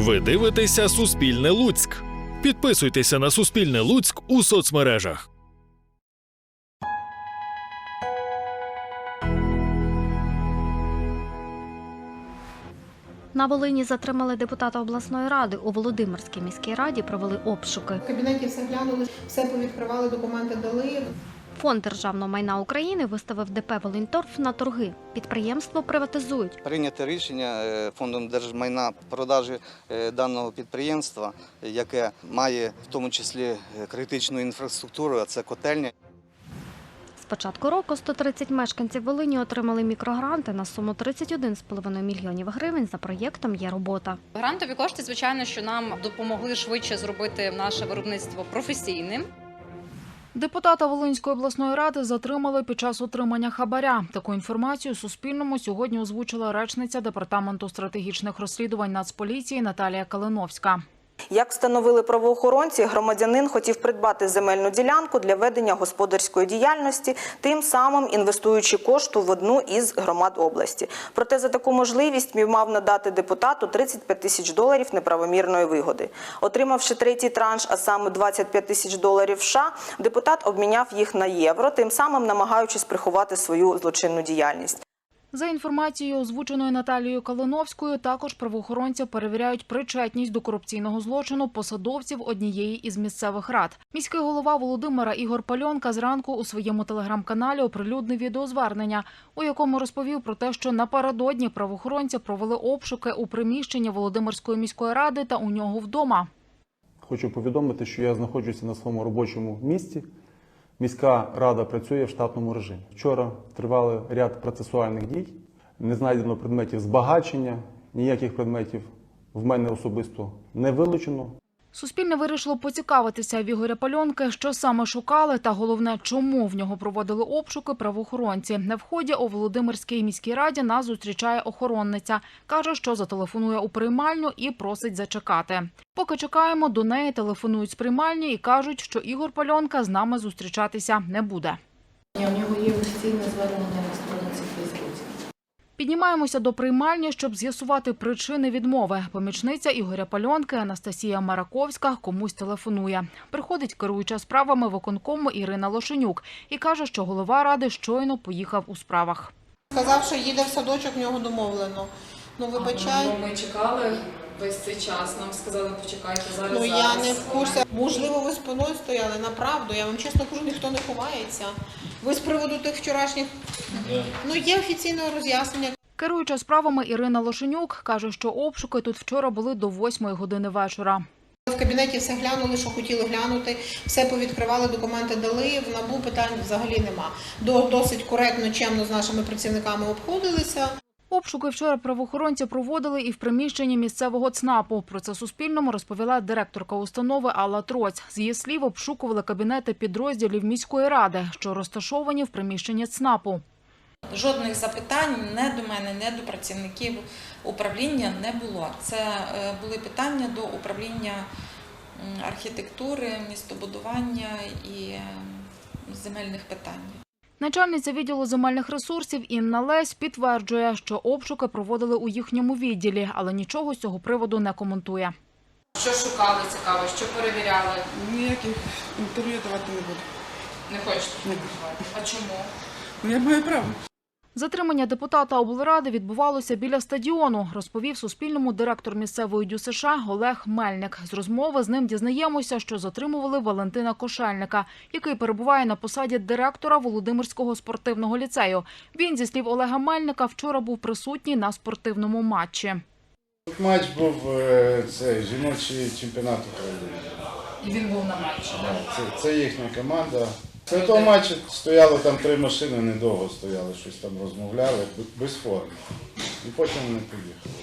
Ви дивитеся Суспільне Луцьк. Підписуйтеся на Суспільне Луцьк у соцмережах. На Волині затримали депутата обласної ради. У Володимирській міській раді провели обшуки. В кабінеті все глянули, все повідкривали, документи дали. Фонд державного майна України виставив ДП Волиньторф на торги. Підприємство приватизують. Прийняте рішення е, фондом держмайна продажі е, даного підприємства, яке має в тому числі е, критичну інфраструктуру, а це котельня. З початку року 130 мешканців Волині отримали мікрогранти на суму 31,5 мільйонів гривень. За проєктом є робота. Грантові кошти, звичайно, що нам допомогли швидше зробити наше виробництво професійним. Депутата Волинської обласної ради затримали під час отримання хабаря. Таку інформацію Суспільному сьогодні озвучила речниця департаменту стратегічних розслідувань Нацполіції Наталія Калиновська. Як встановили правоохоронці, громадянин хотів придбати земельну ділянку для ведення господарської діяльності, тим самим інвестуючи кошту в одну із громад області. Проте за таку можливість мав надати депутату 35 тисяч доларів неправомірної вигоди. Отримавши третій транш, а саме 25 тисяч доларів США, депутат обміняв їх на євро, тим самим намагаючись приховати свою злочинну діяльність. За інформацією, озвученою Наталією Калиновською, також правоохоронці перевіряють причетність до корупційного злочину посадовців однієї із місцевих рад. Міський голова Володимира Ігор Пальонка зранку у своєму телеграм-каналі оприлюднив відеозвернення, у якому розповів про те, що напередодні правоохоронці провели обшуки у приміщенні Володимирської міської ради та у нього вдома. Хочу повідомити, що я знаходжуся на своєму робочому місці. Міська рада працює в штатному режимі. Вчора тривали ряд процесуальних дій. Не знайдено предметів збагачення, ніяких предметів в мене особисто не вилучено. Суспільне вирішило поцікавитися в Ігоря Пальонки, що саме шукали, та головне, чому в нього проводили обшуки правоохоронці. На вході у Володимирській міській раді нас зустрічає охоронниця. Каже, що зателефонує у приймальню і просить зачекати. Поки чекаємо, до неї телефонують з приймальні і кажуть, що Ігор Пальонка з нами зустрічатися не буде. У нього є офіційне звернення. Піднімаємося до приймальні, щоб з'ясувати причини відмови. Помічниця Ігоря Пальонки Анастасія Мараковська комусь телефонує. Приходить керуюча справами виконкому Ірина Лошенюк і каже, що голова ради щойно поїхав у справах. Сказав, що їде в садочок, в нього домовлено. Ну, вибачай. Ну, ми чекали весь цей час. Нам сказали, почекайте зараз. Ну я зараз. не в курсі. Можливо, ви спиною стояли, направду. Я вам чесно кажу, ніхто не ховається. Ви з приводу тих вчорашніх. Ну, є офіційне роз'яснення. Керуюча справами Ірина Лошенюк каже, що обшуки тут вчора були до 8 години вечора. В кабінеті все глянули, що хотіли глянути, все повідкривали, документи дали. В набу питань взагалі нема. Досить коректно, чемно з нашими працівниками обходилися. Обшуки вчора правоохоронці проводили і в приміщенні місцевого ЦНАПу. Про це Суспільному розповіла директорка установи Алла Троць. З її слів, обшукували кабінети підрозділів міської ради, що розташовані в приміщенні ЦНАПу. Жодних запитань не до мене, не до працівників управління не було. Це е, були питання до управління архітектури, містобудування і земельних питань. Начальниця відділу земельних ресурсів Інна Лесь підтверджує, що обшуки проводили у їхньому відділі, але нічого з цього приводу не коментує. Що шукали цікаво, що перевіряли? Ніяких інтерв'ю давати не буду. Не хочете? Ні. А чому? Ну, я маю право. Затримання депутата облради відбувалося біля стадіону, розповів Суспільному директор місцевої ДЮСШ Олег Мельник. З розмови з ним дізнаємося, що затримували Валентина Кошельника, який перебуває на посаді директора Володимирського спортивного ліцею. Він, зі слів Олега Мельника, вчора був присутній на спортивному матчі. Матч був е, цей жіночий чемпіонат України. І він був на матчі. Це, це їхня команда. На тому матчі стояло там три машини, недовго стояли, щось там розмовляли, без форми. І потім вони поїхали.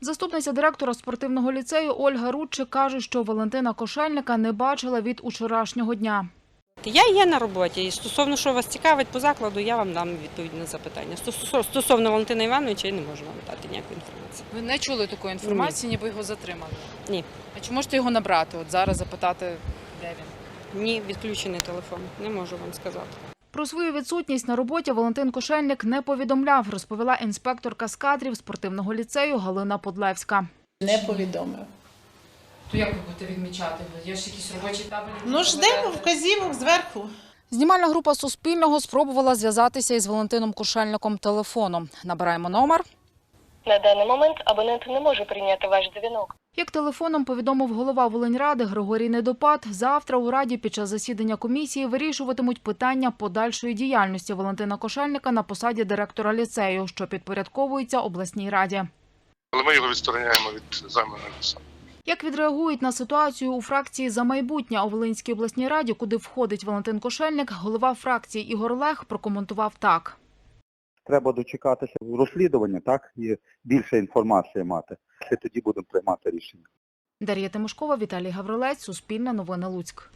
Заступниця директора спортивного ліцею Ольга Рудчик каже, що Валентина Кошельника не бачила від учорашнього дня. Я є на роботі, і стосовно що вас цікавить по закладу, я вам дам відповідь на запитання. Стосовно Валентина Івановича я не можу вам дати ніякої інформації. Ви не чули такої інформації, ніби його затримали? Ні. А чи можете його набрати? От зараз запитати, де він? Ні, відключений телефон, не можу вам сказати. Про свою відсутність на роботі Валентин Кошельник не повідомляв, розповіла інспекторка з кадрів спортивного ліцею Галина Подлевська. Не повідомив. То як ви будете відмічати? Є ж якісь робочі табелі? Ну ждемо вказівок зверху. Знімальна група Суспільного спробувала зв'язатися із Валентином Кушельником телефоном. Набираємо номер. На даний момент абонент не може прийняти ваш дзвінок. Як телефоном повідомив голова Волиньради Григорій Недопад, завтра у Раді під час засідання комісії вирішуватимуть питання подальшої діяльності Валентина Кошельника на посаді директора ліцею, що підпорядковується обласній раді. Але ми його відстороняємо від займаної посади. Як відреагують на ситуацію у фракції за майбутнє у Волинській обласній раді, куди входить Валентин Кошельник, голова фракції Ігор Лех прокоментував так. Треба дочекатися розслідування, так, і більше інформації мати. І тоді будемо приймати рішення. Дар'я Тимошкова, Віталій Гаврилець, Суспільне новини Луцьк.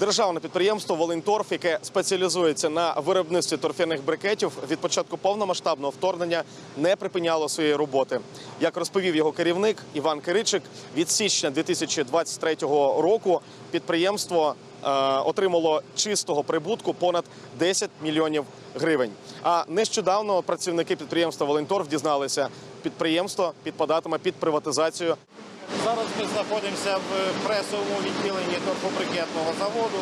Державне підприємство Волиньторф, яке спеціалізується на виробництві торфяних брикетів, від початку повномасштабного вторгнення не припиняло своєї роботи. Як розповів його керівник Іван Киричик, від січня 2023 року підприємство е, отримало чистого прибутку понад 10 мільйонів гривень. А нещодавно працівники підприємства Волиньторф дізналися, підприємство підпадатиме під приватизацію Зараз ми знаходимося в пресовому відділенні торфобрикетного заводу,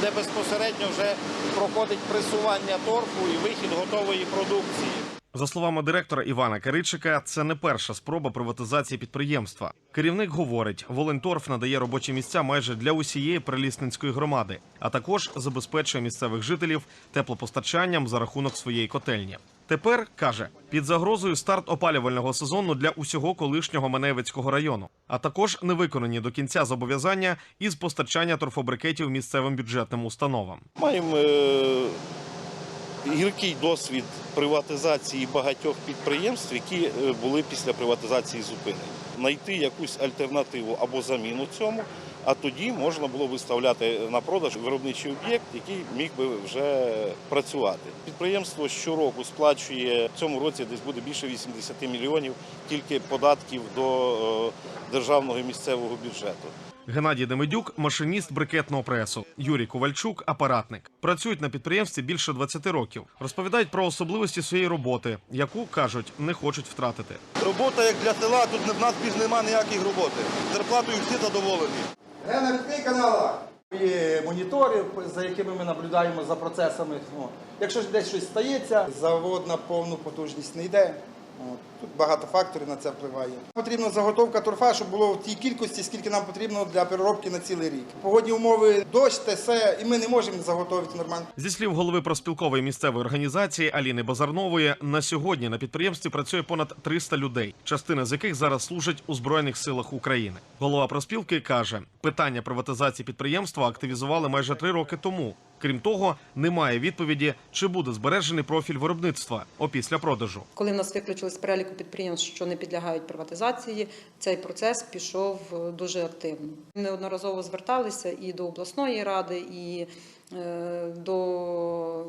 де безпосередньо вже проходить пресування торфу і вихід готової продукції. За словами директора Івана Киричика, це не перша спроба приватизації підприємства. Керівник говорить, Волинторф надає робочі місця майже для усієї прилісненської громади, а також забезпечує місцевих жителів теплопостачанням за рахунок своєї котельні. Тепер каже під загрозою старт опалювального сезону для усього колишнього Маневицького району, а також невиконані до кінця зобов'язання із постачання торфобрикетів місцевим бюджетним установам. Маємо е, гіркий досвід приватизації багатьох підприємств, які е, були після приватизації зупинені. Знайти якусь альтернативу або заміну цьому, а тоді можна було виставляти на продаж виробничий об'єкт, який міг би вже працювати. Підприємство щороку сплачує в цьому році десь буде більше 80 мільйонів тільки податків до е, державного і місцевого бюджету. Геннадій Демидюк машиніст брикетного пресу. Юрій Ковальчук апаратник. Працюють на підприємстві більше 20 років. Розповідають про особливості своєї роботи, яку кажуть, не хочуть втратити. Робота як для села, тут в нас більш немає ніякої роботи. Зарплатою всі задоволені. На відкрий канала. Є монітори, за якими ми наблюдаємо за процесами. О, Якщо десь щось стається, завод на повну потужність не йде. От. Тут багато факторів на це впливає. Потрібна заготовка торфа, щоб було в тій кількості, скільки нам потрібно для переробки на цілий рік. Погодні умови, дощ, те все, і ми не можемо заготовити нормально. Зі слів голови проспілкової місцевої організації Аліни Базарнової, на сьогодні на підприємстві працює понад 300 людей, частина з яких зараз служать у збройних силах України. Голова проспілки каже, питання приватизації підприємства активізували майже три роки тому. Крім того, немає відповіді, чи буде збережений профіль виробництва опісля продажу. Коли в нас виключили з переліку підприємств, що не підлягають приватизації, цей процес пішов е, дуже активно. Неодноразово зверталися і до обласної ради, і е, до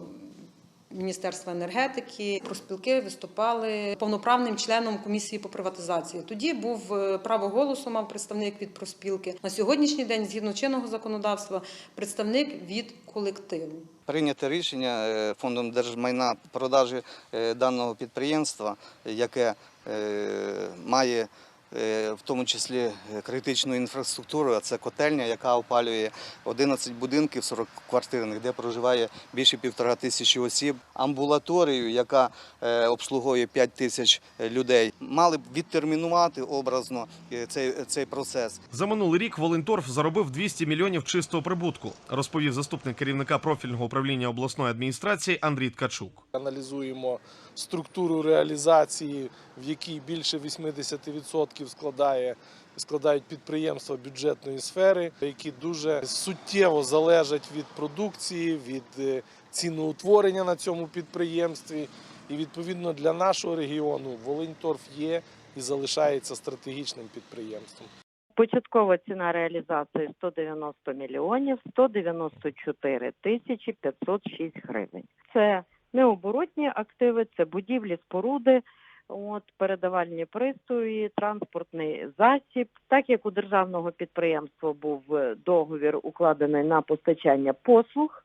Міністерства енергетики. Проспілки виступали повноправним членом комісії по приватизації. Тоді був е, право голосу, мав представник від проспілки. На сьогоднішній день, згідно чинного законодавства, представник від колективу. Прийняте рішення е, фондом держмайна продажі е, даного підприємства, яке е, має в тому числі е, критичну інфраструктуру, а це котельня, яка опалює 11 будинків 40 квартирних, де проживає більше півтора тисячі осіб, амбулаторію, яка е, обслуговує 5 тисяч людей. Мали б відтермінувати образно е, цей, цей процес. За минулий рік Волинторф заробив 200 мільйонів чистого прибутку, розповів заступник керівника профільного управління обласної адміністрації Андрій Ткачук. Аналізуємо структуру реалізації, в якій більше 80% складає складають підприємства бюджетної сфери, які дуже суттєво залежать від продукції, від е, ціноутворення на цьому підприємстві. І відповідно для нашого регіону Волиньторф є і залишається стратегічним підприємством. Початкова ціна реалізації 190 мільйонів 194 тисячі 506 гривень. Це необоротні активи, це будівлі, споруди, от передавальні пристрої, транспортний засіб. Так як у державного підприємства був е, договір укладений на постачання послуг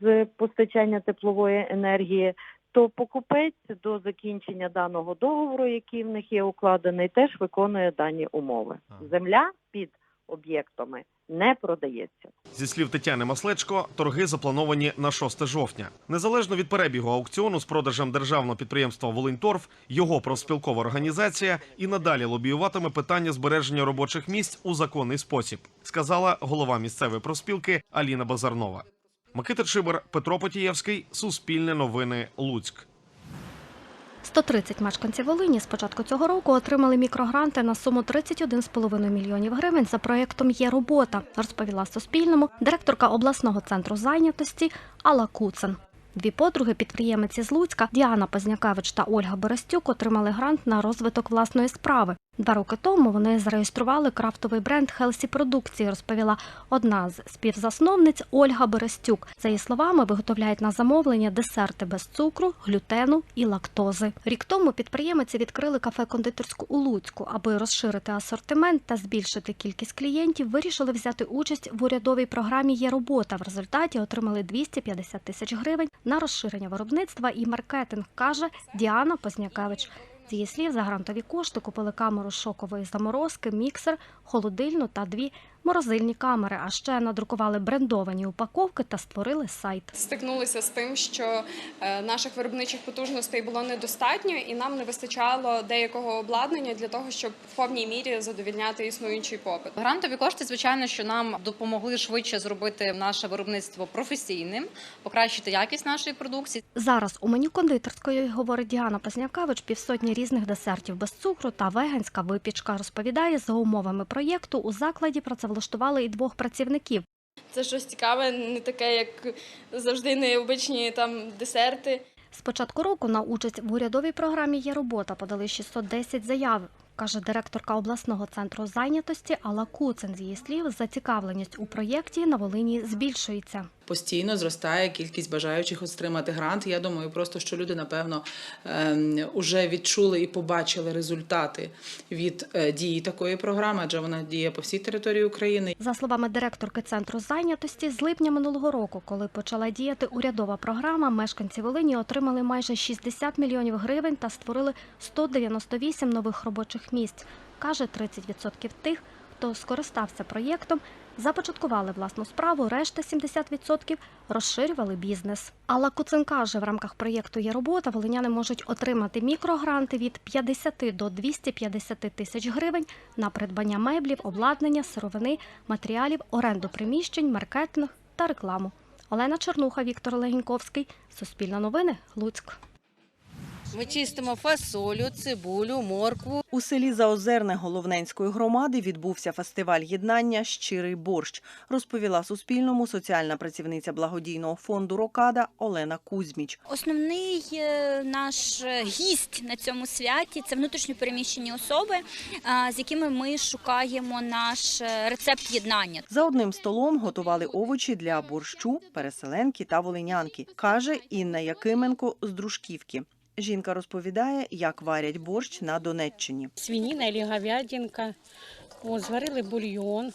з постачання теплової енергії, то покупець до закінчення даного договору, який в них є укладений, теж виконує дані умови. Земля під об'єктами не продається. Зі слів Тетяни Маслечко, торги заплановані на 6 жовтня. Незалежно від перебігу аукціону з продажем державного підприємства Волиньторф, його профспілкова організація і надалі лобіюватиме питання збереження робочих місць у законний спосіб, сказала голова місцевої профспілки Аліна Базарнова. Микита Чибер, Петро Потієвський, Суспільне новини, Луцьк. 130 мешканців Волині з початку цього року отримали мікрогранти на суму 31,5 мільйонів гривень за проєктом Є робота, розповіла Суспільному директорка обласного центру зайнятості Алла Куцен. Дві подруги підприємиці з Луцька Діана Познякевич та Ольга Берестюк отримали грант на розвиток власної справи. Два роки тому вони зареєстрували крафтовий бренд Хелсі Продукції, розповіла одна з співзасновниць Ольга Берестюк. За її словами, виготовляють на замовлення десерти без цукру, глютену і лактози. Рік тому підприємиці відкрили кафе-кондитерську у Луцьку, аби розширити асортимент та збільшити кількість клієнтів. Вирішили взяти участь в урядовій програмі Є робота. В результаті отримали 250 тисяч гривень на розширення виробництва і маркетинг, каже Діана Познякевич. З її слів, за грантові кошти купили камеру шокової заморозки, міксер, холодильну та дві морозильні камери. А ще надрукували брендовані упаковки та створили сайт. Стикнулися з тим, що е, наших виробничих потужностей було недостатньо, і нам не вистачало деякого обладнання для того, щоб в повній мірі задовільняти існуючий попит. Грантові кошти, звичайно, що нам допомогли швидше зробити наше виробництво професійним, покращити якість нашої продукції. Зараз у меню кондитерської, говорить Діана Познякевич, півсотні різних десертів без цукру та веганська випічка. Розповідає, за умовами проєкту у закладі працевлаштували і двох працівників. Це щось цікаве, не таке, як завжди необичні там десерти. З початку року на участь в урядовій програмі є робота. Подали 610 заяв. Каже директорка обласного центру зайнятості Алла Куцен. З її слів, зацікавленість у проєкті на Волині збільшується. Постійно зростає кількість бажаючих отримати грант. Я думаю, просто що люди напевно вже відчули і побачили результати від е, дії такої програми, адже вона діє по всій території України. За словами директорки центру зайнятості, з липня минулого року, коли почала діяти урядова програма, мешканці Волині отримали майже 60 мільйонів гривень та створили 198 нових робочих місць. Каже, 30% тих, хто скористався проєктом, започаткували власну справу, решта 70% розширювали бізнес. Алла Куцин каже, в рамках проєкту є робота. Волиняни можуть отримати мікрогранти від 50 до 250 тисяч гривень на придбання меблів, обладнання, сировини, матеріалів, оренду приміщень, маркетинг та рекламу. Олена Чернуха, Віктор Легіньковський. Суспільне новини. Луцьк. Ми чистимо фасолю, цибулю, моркву. У селі Заозерне Головненської громади відбувся фестиваль єднання Щирий борщ, розповіла Суспільному соціальна працівниця благодійного фонду Рокада Олена Кузьміч. Основний е, наш гість на цьому святі це внутрішньо переміщені особи, з якими ми шукаємо наш е, рецепт єднання. За одним столом готували овочі для борщу, переселенки та волинянки, каже Інна Якименко з Дружківки. Жінка розповідає, як варять борщ на Донеччині. свинина або говядинка. От, зварили бульйон.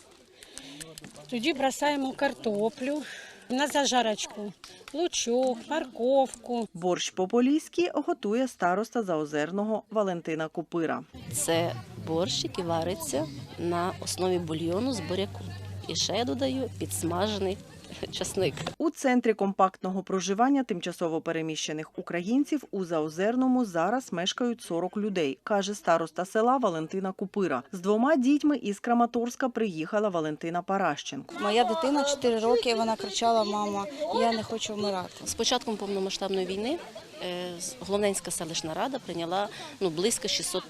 Тоді бросаємо картоплю на зажарочку, лучок, морковку. Борщ по-поліськи готує староста Заозерного Валентина Купира. Це борщ, який вариться на основі бульйону з буряку. І ще я додаю підсмажений часник. У центрі компактного проживання тимчасово переміщених українців у Заозерному зараз мешкають 40 людей, каже староста села Валентина Купира. З двома дітьми із Краматорська приїхала Валентина Паращенко. Моя дитина 4 роки, вона кричала: Мама, я не хочу вмирати. З початком повномасштабної війни е, Головненська селищна рада прийняла ну, близько 600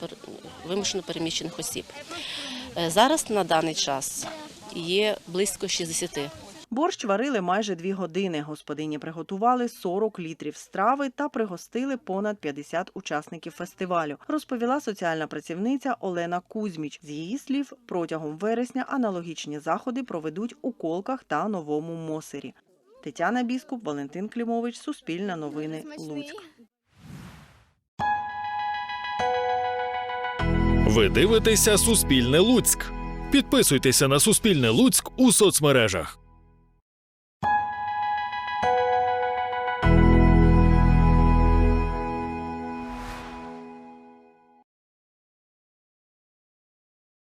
вимушено переміщених осіб. Е, Зараз на даний час є близько 60 Борщ варили майже дві години. Господині приготували 40 літрів страви та пригостили понад 50 учасників фестивалю, розповіла соціальна працівниця Олена Кузьміч. З її слів, протягом вересня аналогічні заходи проведуть у Колках та Новому Мосері. Тетяна Біскуп, Валентин Клімович, Суспільне новини, Луцьк. Ви дивитеся Суспільне Луцьк. Підписуйтеся на Суспільне Луцьк у соцмережах.